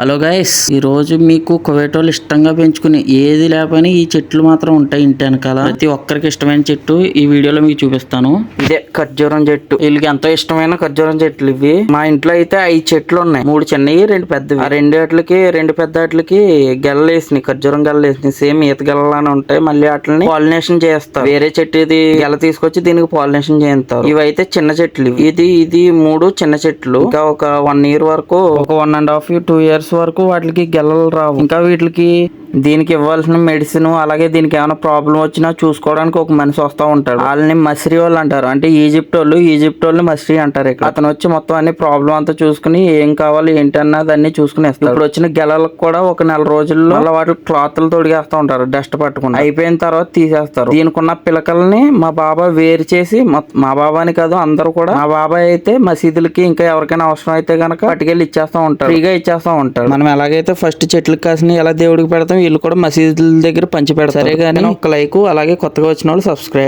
Hello guys ఈరోజు మీకు కువేటోళ్ళు ఇష్టంగా పెంచుకుని ఏది లేపని ఈ చెట్లు మాత్రం ఉంటాయి ఇంటి వెనకాల. ప్రతి ఒక్కరికి ఇష్టమైన చెట్టు ఈ వీడియోలో మీకు చూపిస్తాను. ఇదే ఖర్జూరం చెట్టు. వీళ్ళకి ఎంతో ఇష్టమైన ఖర్జూరం చెట్లు ఇవి. మా ఇంట్లో అయితే ఐదు చెట్లు ఉన్నాయి. మూడు చిన్నవి రెండు పెద్దవి. ఆ రెండు వాటికి రెండు పెద్ద వాటికి గెల్లలు వేసినాయి ఖర్జూరం గెల్లలు వేసినాయి సేమ్ ఈత గెల్లలానే ఉంటాయి. మళ్ళీ వాటిని పాలినేషన్ చేస్తారు. వేరే చెట్టు ఇది గెల తీసుకొచ్చి దీనికి పాలినేషన్ చేస్తారు ఇవి అయితే చిన్న చెట్లు ఇవి. ఇది ఇది మూడు చిన్న చెట్లు. ఇంకా ఒక వన్ ఇయర్ వరకు ఒక one and half two years వరకు వాటికి గెలలు రావు. ఇంకా వీటికి దీనికి ఇవ్వాల్సిన మెడిసిన్ అలాగే దీనికి ఏమైనా ప్రాబ్లం వచ్చినా చూసుకోవడానికి ఒక మనిషి వస్తూ ఉంటాడు. వాళ్ళని మసిరి వాళ్ళు అంటారు. అంటే ఈజిప్ట్ వాళ్ళు ఈజిప్ట్ వాళ్ళు మసిరి అంటారు ఇక్కడ. అతను వచ్చి మొత్తం అన్ని ప్రాబ్లం అంతా చూసుకుని ఏం కావాలి ఏంటి అన్నది అన్ని చూసుకుని ఇస్తాడు ఇప్పుడు వచ్చిన గెలలకు కూడా ఒక నెల రోజుల్లో అలా వాటి క్లాత్లు తొడిగేస్తూ ఉంటారు డస్ట్ పట్టుకుని. అయిపోయిన తర్వాత తీసేస్తారు. దీనికి ఉన్న పిలకల్ని మా బాబాయ్ వేరు చేసి మొత్తం- మా బాబాని కాదు అందరూ కూడా మా బాబాయ్ అయితే మసీదులకి ఇంకా ఎవరికైనా అవసరం అయితే గనక పట్టుకెళ్ళి ఇచ్చేస్తా ఉంటారు. ఫ్రీగా ఇచ్చేస్తా ఉంటారు. మనం ఎలాగైతే ఫస్ట్ చెట్లకు కాసిన ఎలా దేవుడికి పెడతాం వీళ్ళు కూడా మసీదుల దగ్గర పంచి పెడతారు. సరే కానీ ఒక లైక్ అలాగే కొత్తగా వచ్చిన వాళ్ళు సబ్స్క్రైబ్